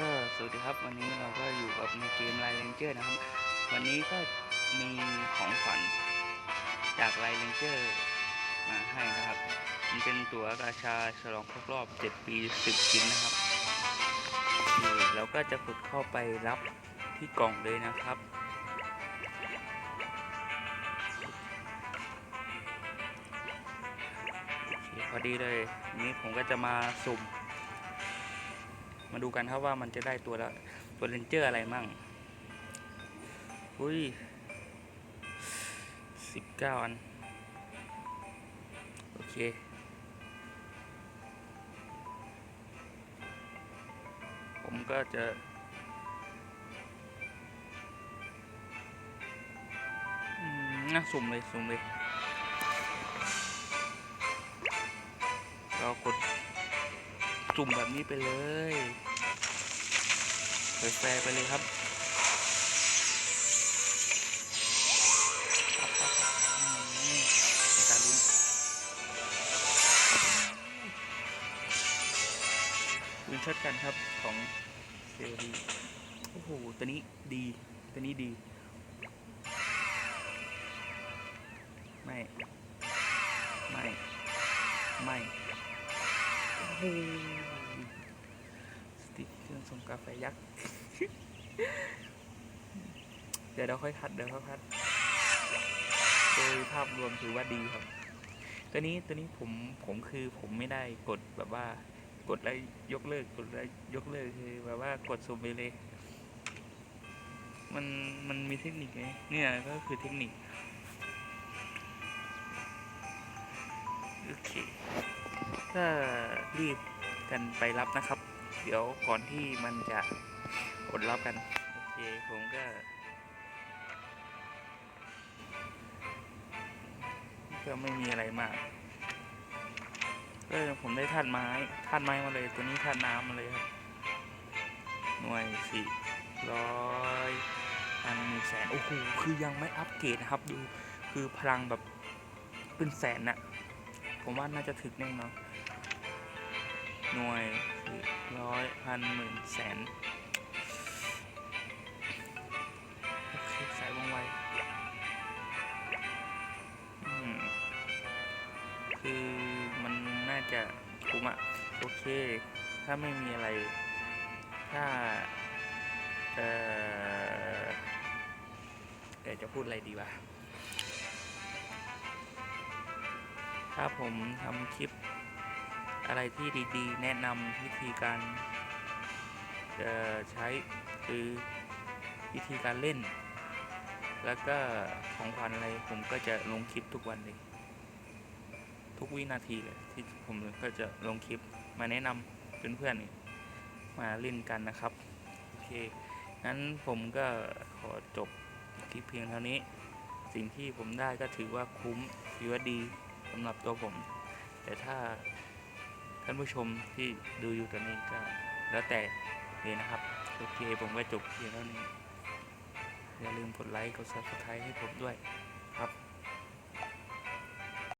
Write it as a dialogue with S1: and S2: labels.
S1: ก็สวัสดีครับวันนี้เราก็อยู่กับในเกมไลเลนเจอร์นะครับ วันนี้ก็มีของขวัญจากไลเลนเจอร์มาให้นะครับ มันเป็นตั๋วกาชาฉลองครบรอบ 7 ปี 10 ชิ้นนะครับนี่เราก็จะกดเข้าไปรับที่กล่องเลยนะครับ พอดีเลยวันนี้ผมก็จะมาสุ่ม มาดูกันครับว่ามันจะได้ตัวละตัวเลนเจอร์อะไรมั่งอุ้ยสิบเก้าอัน โอเคผมก็จะอืมน่าสุ่มเลย สุ่มเลย จุ่มแบบนี้ไปเลยเปิดแฟร์ไปเลยครับอืมเป็นการลุ้นลุ้นช็อตกันครับของเซรีโอ้โห ตัวนี้ดี ตัวนี้ดี ไม่ ไม่ ไม่ โอ้โห กาแฟยักษ์ เดี๋ยวเราค่อยคัดเดี๋ยวค่อยคัดโดยภาพรวมถือว่าดีครับ ตัวนี้ตัวนี้ผมผมคือผมไม่ได้กดแบบว่ากดแล้วยกเลิกกดแล้วยกเลิกคือแบบว่ากดสุ่มไปเลย มันมันมีเทคนิคไงเนี่ยก็คือเทคนิคโอเคก็รีบกันไปรับนะครับ ดี๋ยวก่อนที่มันจะอดรับกัน โอเค ผมก็ ก็ไม่มีอะไรมากก็ผมได้ท่านไม้ท่านไม้มาเลย ตัวนี้ท่านน้ำมาเลยครับ หน่วยสี่ร้อยพันหนึ่งแสนโอ้โห คือยังไม่อัปเกรดนะครับ ดู คือพลังแบบเป็นแสนน่ะผมว่าน่าจะถึกแน่นอนหน่วย ร้อยพันหมื่นแสน โอเค สายวงไวอืมคือมันน่าจะคุ้มอะโอเค ถ้าไม่มีอะไร ถ้า เออเดี๋ยวจะพูดอะไรดีวะ ถ้าผมทำคลิป อะไรที่ดีๆ แนะนำวิธีการใช้คือวิธีการเล่น แล้วก็ของขวัญอะไรผมก็จะลงคลิปทุกวันเลย ทุกวินาทีเลยที่ผมก็จะลงคลิปมาแนะนำเพื่อนๆมาเล่นกันนะครับ โอเคงั้นผมก็ขอจบคลิปเพียงเท่านี้ สิ่งที่ผมได้ก็ถือว่าคุ้มถือว่าดีสำหรับตัวผม แต่ถ้า ท่านผู้ชมที่ดูอยู่ตอนนี้ก็แล้วแต่เลยนะครับ โอเคผมก็จบเพียงเท่านี้ อย่าลืมกดไลค์ กดซับสไครต์ให้ผมด้วยครับ